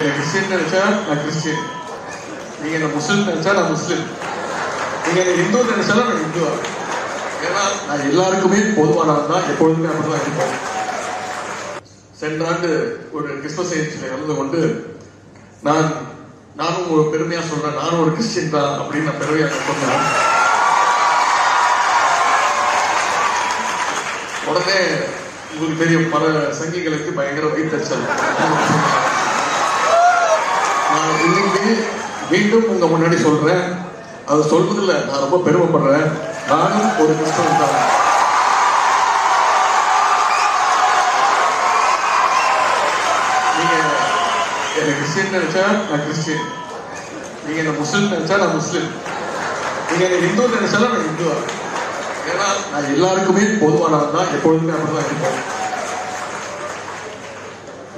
Christian நினைச்சா நான் Christian நீங்க என்ன முஸ்லிம் நினைச்சா நான் முஸ்லீம். நீங்க என்ன இந்து நினைச்சாலும் நான் இந்துவா ஏன்னா நான் எல்லாருக்குமே பொதுவானவன் தான் எப்பொழுதுமே அப்படிதான் இருப்பேன். சென்ற ஆண்டு ஒரு கிறிஸ்மஸ் நிகழ்ச்சியில் கலந்து கொண்டு நான் நானும் ஒரு பெருமையா சொல்றேன் நானும் ஒரு கிறிஸ்டின் தான் அப்படின்னு நான் பெருமையா சொன்னேன் உடனே உங்களுக்கு பெரிய பல சங்கிகளுக்கு பயங்கர வைத்தறிச்சல். நான் இன்னைக்கு மீண்டும் உங்கள் முன்னாடி சொல்கிறேன் அது சொல்றதுல நான் ரொம்ப பெருமைப்படுறேன். நானும் ஒரு கிறிஸ்தவன் தான். நீங்கள் என்ன கிறிஸ்டின் நினச்சா நான் கிறிஸ்டின் நீங்கள் என்னை முஸ்லிம் நினச்சா நான் முஸ்லீம். நீங்கள் என்ன இந்து நினைச்சாலும் நான் ஹிந்துவா ஏன்னா நான் எல்லாருக்குமே பொதுவானவன் தான். எப்பொழுதுமே அப்படிதான் இருப்பேன்.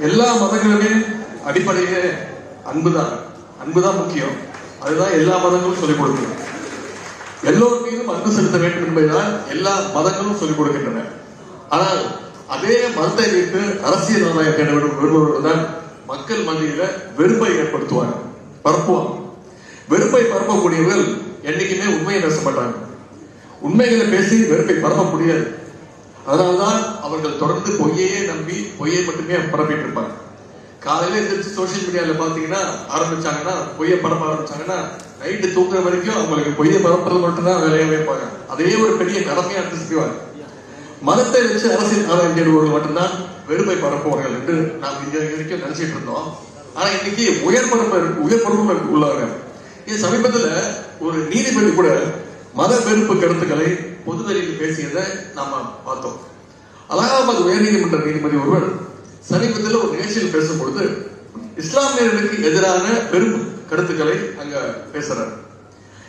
எல்லா மதங்களுமே அடிப்படையே அன்புதான். அன்புதான் முக்கியம். அதுதான் எல்லா மதங்களும் சொல்லிக் கொடுக்குது எல்லோர் மீதும் அன்பு செலுத்த வேண்டும் என்பதுதான் எல்லா மதங்களும் சொல்லிக் கொடுக்கின்றன. ஆனால் அதே மதத்தை வைத்து அரசியல் ஆதாயம் தேட வேண்டும் தான் மக்கள் மத்தியில வெறுப்பை ஏற்படுத்துவாங்க பரப்புவாங்க. வெறுப்பை பரப்பக்கூடியவர்கள் என்னைக்குமே உண்மையை பேச மாட்டாங்க. உண்மைகளை பேசி வெறுப்பை பரப்ப முடியாது. அதனால்தான் அவர்கள் தொடர்ந்து பொய்யையே நம்பி பொய்யை மட்டுமே பரப்பிட்டு இருப்பாங்க. காலையில எழுந்திரிச்சு சோசியல் மீடியால பாத்தீங்கன்னா ஆரம்பிச்சாங்கன்னா பொய்யை படம் ஆரம்பிச்சாங்கன்னா நைட்டு தூங்குற வரைக்கும் அவங்களுக்கு பொய்யை பரப்புறது மட்டும்தான் வேலையை இருப்பாங்க. அதே ஒரு பெரிய கடமையா எடுத்து மதத்தை வச்சு அரசியல் ஆதாயம் தேடுபவர்கள் மட்டும்தான் வெறுமை பரப்புவார்கள் என்று நாம் இங்க வரைக்கும் நினைச்சிட்டு இருந்தோம். ஆனா இன்னைக்கு உயர் பரப்பு உயர் பரப்பு உள்ளாங்க. இது சமீபத்துல ஒரு நீதிபதி கூட மத வெறுப்பு கருத்துக்களை பொதுவெளியில் பேசியதை நாம பார்த்தோம். அலகாபாத் உயர்நீதிமன்ற நீதிபதி ஒருவர் சமீபத்தில் ஒரு நிகழ்ச்சியில் பேசும்பொழுது இஸ்லாமியர்களுக்கு எதிரான பெரும் கருத்துக்களை அங்க பேசுறாரு.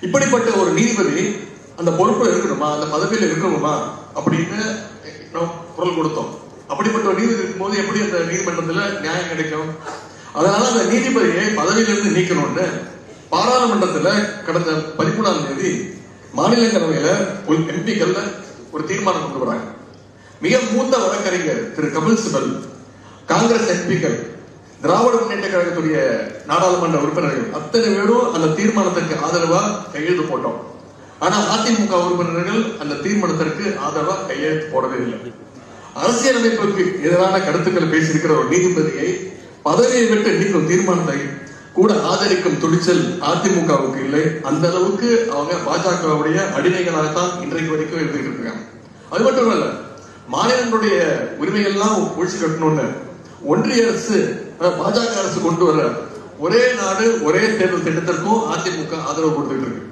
இப்படிப்பட்ட ஒரு நீதிபதி அந்த பொறுப்புல இருக்கணுமா? அந்த பதவியில இருக்கணுமா? அப்படின்னு நாம் குரல் கொடுத்தோம். அப்படிப்பட்ட ஒரு நீதிபதி இருக்கும்போது எப்படி அந்த நீதிமன்றத்துல நியாயம் கிடைக்கும்? அதனால அந்த நீதிபதியை பதவியிலிருந்து நீக்கணும்னு பாராளுமன்றத்துல கடந்த பதிமூணாம் தேதி மாநிலங்களவையில எம்பிக்கள்ல ஒரு தீர்மானம் கொண்டு வராங்க. மிக மூத்த வழக்கறிஞர் திரு கபில் சிபல் காங்கிரஸ் எம்பிக்கள் திராவிட முன்னேற்ற கழகத்துடைய நாடாளுமன்ற உறுப்பினர்கள் அத்தனை பேரும் அந்த தீர்மானத்திற்கு ஆதரவா கையெழுத்து போட்டோம். ஆனா அதிமுக உறுப்பினர்கள் அந்த தீர்மானத்திற்கு ஆதரவா கையெழுத்து போடவே இல்லை அரசியலமைப்புக்கு எதிரான கருத்துக்களை பேசியிருக்கிற ஒரு நீதிபதியை பதவியை விட்டு நீக்கும் தீர்மானத்தை கூட ஆதரிக்கும் துணிச்சல் அதிமுகவுக்கு இல்லை. அந்த அளவுக்கு அவங்க பாஜகவுடைய அடிமைகளாகத்தான் இன்றைக்கு வரைக்கும் இருந்துகிட்டு இருக்காங்க. அது மட்டும் இல்ல மாநிலங்களுடைய உரிமைகள்லாம் ஒழிச்சு கட்டணும்னு ஒன்றிய அரசு பாஜக அரசு கொண்டு வர ஒரே நாடு ஒரே தேர்தல் திட்டத்திற்கும் அதிமுக ஆதரவு கொடுத்துட்டு இருக்கு.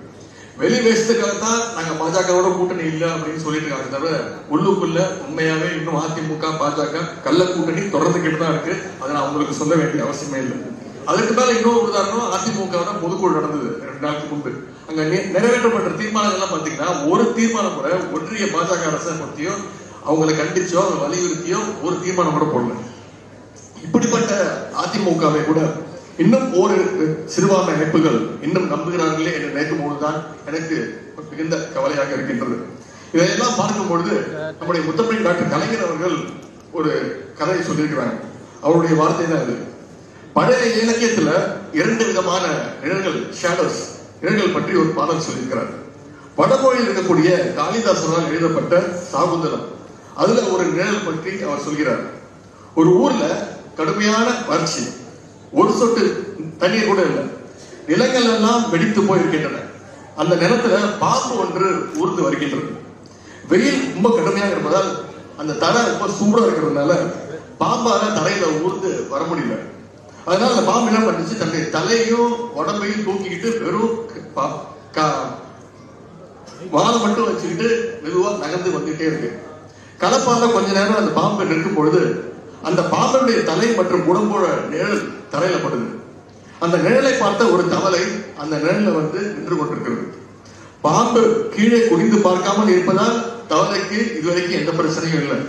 வெளி வேஷத்துக்காகத்தான் நாங்க பாஜகவோட கூட்டணி இல்ல அப்படின்னு சொல்லிட்டு இருக்காங்க தவிர உள்ளுக்குள்ள உண்மையாவே இன்னும் அதிமுக பாஜக கள்ள கூட்டணி தொடர்ந்துகிட்டு தான் இருக்கு. அதை நான் உங்களுக்கு சொல்ல வேண்டிய அவசியமே இல்லை. அதுக்கு மேல இன்னொரு உதாரணம் அதிமுக பொதுக்குழு நடந்தது ரெண்டு நாளுக்கு முன்பு. அங்க நிறைவேற்றப்பட்ட தீர்மானங்கள்லாம் பாத்தீங்கன்னா ஒரு தீர்மானம் கூட ஒன்றிய பாஜக அரசை பத்தியோ அவங்களை கண்டிச்சோ அவங்க வலியுறுத்தியோ ஒரு தீர்மானம் கூட போடல. இப்படிப்பட்ட அதிமுகவை கூட இன்னும் ஒரு சிறுபான்மை அமைப்புகள் இன்னும் நம்புகிறார்களே என்று நினைக்கும் போதுதான் எனக்கு மிகுந்த கவலையாக இருக்கின்றது. இதையெல்லாம் பார்க்கும் பொழுது நம்முடைய முத்தமிழ் டாக்டர் கலைஞர் அவர்கள் ஒரு கதையை சொல்லியிருக்கிறாங்க அவருடைய வார்த்தை தான் இது. பழைய இலக்கியத்துல இரண்டு விதமான நிழல்கள் ஷேடோஸ் நிழல்கள் பற்றி ஒரு பாடல் சொல்லியிருக்கிறார். வடமொழியில் இருக்கக்கூடிய காளிதாசனால் எழுதப்பட்ட சாகுந்தலம். அதுல ஒரு நிழல் பற்றி அவர் சொல்கிறார். ஒரு ஊர்ல கடுமையான வறட்சி. ஒரு சொட்டு தண்ணீர் கூட இல்லை. நிலங்கள் எல்லாம் வெடித்து போயிருக்கின்றன. அந்த நிலத்துல பாம்பு ஒன்று ஊர்ந்து வருகின்றது. வெயில் ரொம்ப கடுமையாக இருப்பதால் அந்த தரை ரொம்ப சூடா இருக்கிறதுனால பாம்பால தலையில ஊர்ந்து வர முடியல. அதனால அந்த பாம்பு என்ன பண்ணுச்சு? தன்னுடைய தலையும் உடம்பையும் தூக்கிக்கிட்டு வெறும் பா- கா- வாழை மட்டும் வச்சுக்கிட்டு மெதுவா நகர்ந்து வந்துட்டே இருக்கு. கலப்பால கொஞ்ச நேரம் அந்த பாம்பு நிற்கும் பொழுது அந்த பாம்பனுடைய தலை மற்றும் உடம்போட நிழல் தரையில படுது. அந்த நிழலை பார்த்த ஒரு தவளை அந்த நிழல்ல வந்து நின்று கொண்டிருக்கிறது. பாம்பு கீழே குடிந்து பார்க்காமல் இருப்பதால் தவளைக்கு இதுவரைக்கும் எந்த பிரச்சனையும் இல்லை.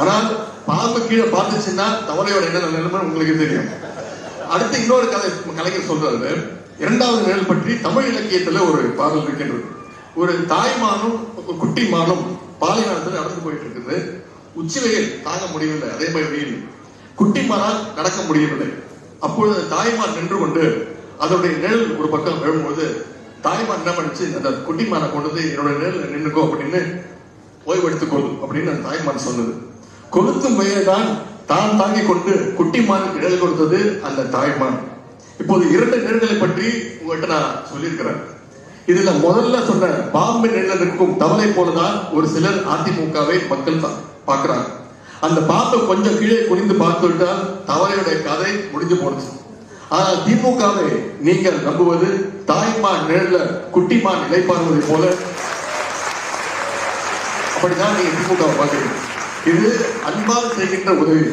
ஆனால் பாம்பு கீழே பார்த்துச்சுன்னா தவளையோட என்ன நிலைமை உங்களுக்கு தெரியும். அடுத்து இன்னொரு கதை கலைஞர் சொல்றாரு. இரண்டாவது நிழல் பற்றி தமிழ் இலக்கியத்துல ஒரு பாடல் இருக்கின்றது. ஒரு தாய்மானும் குட்டி மானும் பாலைவனத்தில் நடந்து போயிட்டு இருக்குது. உச்சிவையில் தாங்க முடியவில்லை. அதே மாதிரி குட்டிமாரால் நடக்க முடியவில்லை. அப்பொழுது தாய்மான் நின்று கொண்டு அதனுடைய நிழல் ஒரு பக்கம் விழும்போது தாய்மான் என்ன பண்ணுச்சு? அந்த குட்டிமானை கொண்டு வந்து என்னோட நிழல் நின்றுக்கோ அப்படின்னு ஓய்வெடுத்துக்கொள் அப்படின்னு அந்த தாய்மார் சொன்னது. கொளுத்தும் வயலை தான் தான் தாங்கிக் கொண்டு குட்டிமான் நிழல் கொடுத்தது அந்த தாய்மான் இப்போது இரண்டு நிழல்களை பற்றி உங்கள்கிட்ட நான் சொல்லியிருக்கிறேன். இதுல முதல்ல சொன்ன பாம்பு நிழல் இருக்கும் தவளை போலதான் ஒரு சிலர் அதிமுகவை மக்கள் பாக்குறாங்க அந்த பாம்பை கொஞ்சம் கீழே குனிந்து பார்த்து விட்டால் தவளையுடைய கதை முடிஞ்சு போனது ஆனால் திமுகவை நீங்கள் நம்புவது தாய்மான் நிழல குட்டிமான் நிலைப்பாடுவதை போல. அப்படிதான் நீங்க திமுக பார்க்கிறீங்க. இது அன்பால் செய்கின்ற உதவி.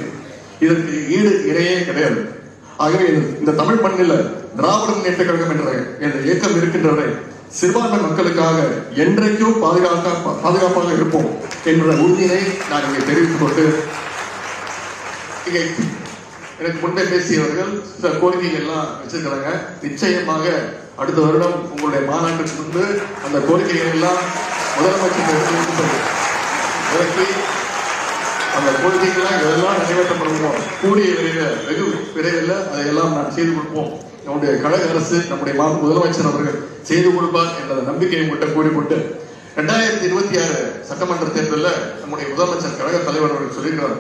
இதற்கு ஈடு இணையே கிடையாது. ஆகவே இந்த- தமிழ் மண்ணில் திராவிட முன்னேற்ற கழகம் என்ற என்ற இயக்கம் இருக்கின்றவரை சிறுபான்மை மக்களுக்காக என்றைக்கும் பாதுகாக்க பாதுகாப்பாக இருப்போம் என்ற உறுதியினை நான் இங்கே தெரிவித்துக் கொண்டு இங்கே எனக்கு முன்பே பேசியவர்கள் சில கோரிக்கைகள் எல்லாம் வச்சிருக்கிறாங்க. நிச்சயமாக அடுத்த வருடம் உங்களுடைய மாநாட்டில் முன்பு அந்த கோரிக்கைகள் எல்லாம் முதலமைச்சர் விலக்கி அந்த கோரிக்கைகள்லாம் இதெல்லாம் நிறைவேற்றப்படுவோம் கூடிய விரைவில் வெகு விரைவில் அதையெல்லாம் நான் செய்து கொடுப்போம். நம்முடைய கழக அரசு நம்முடைய மா முதலமைச்சர் அவர்கள் செய்து கொடுப்பார் என்ற நம்பிக்கையை மட்டும் கூறிக்கொண்டு ரெண்டாயிரத்தி இருபத்தி ஆறு சட்டமன்ற தேர்தலில் நம்முடைய முதலமைச்சர் கழக தலைவர் அவர்கள் சொல்லியிருக்கிறார்.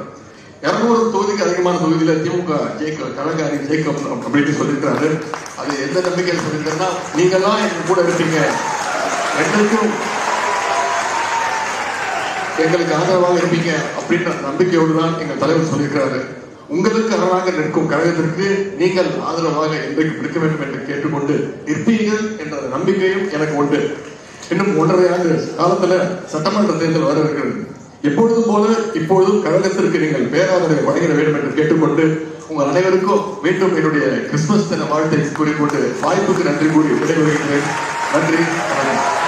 இருநூறு தொகுதிக்கு அதிகமான தொகுதியில் திமுக ஜெயிக்க கழக அணி ஜெயிக்கும் அப்படின்னு சொல்லியிருக்கிறாரு. அது எந்த நம்பிக்கையில் சொல்லியிருக்காருன்னா தான் எங்க கூட இருப்பீங்க. என்றைக்கும் எங்களுக்கு ஆதரவாக இருப்பீங்க அப்படின்ற நம்பிக்கையோடு தான் எங்கள் தலைவர் சொல்லியிருக்கிறாரு. உங்களுக்கு அரணாக நிற்கும் கழகத்திற்கு நீங்கள் ஆதரவாக என்றைக்கு இருக்க வேண்டும் என்று கேட்டுக்கொண்டு நிற்பீர்கள் என்ற நம்பிக்கையும் எனக்கு உண்டு. இன்னும் ஒன்றரை ஆண்டு காலத்துல சட்டமன்ற தேர்தல் வர இருக்கிறது எப்பொழுதும் போல இப்பொழுதும் கழகத்திற்கு நீங்கள் பேராதரவை வழங்கிட வேண்டும் என்று கேட்டுக்கொண்டு உங்கள் அனைவருக்கும் மீண்டும் என்னுடைய கிறிஸ்துமஸ் தின வாழ்த்தை கூறிக்கொண்டு வாய்ப்புக்கு நன்றி கூறி விடைபெறுகிறேன். நன்றி வணக்கம்.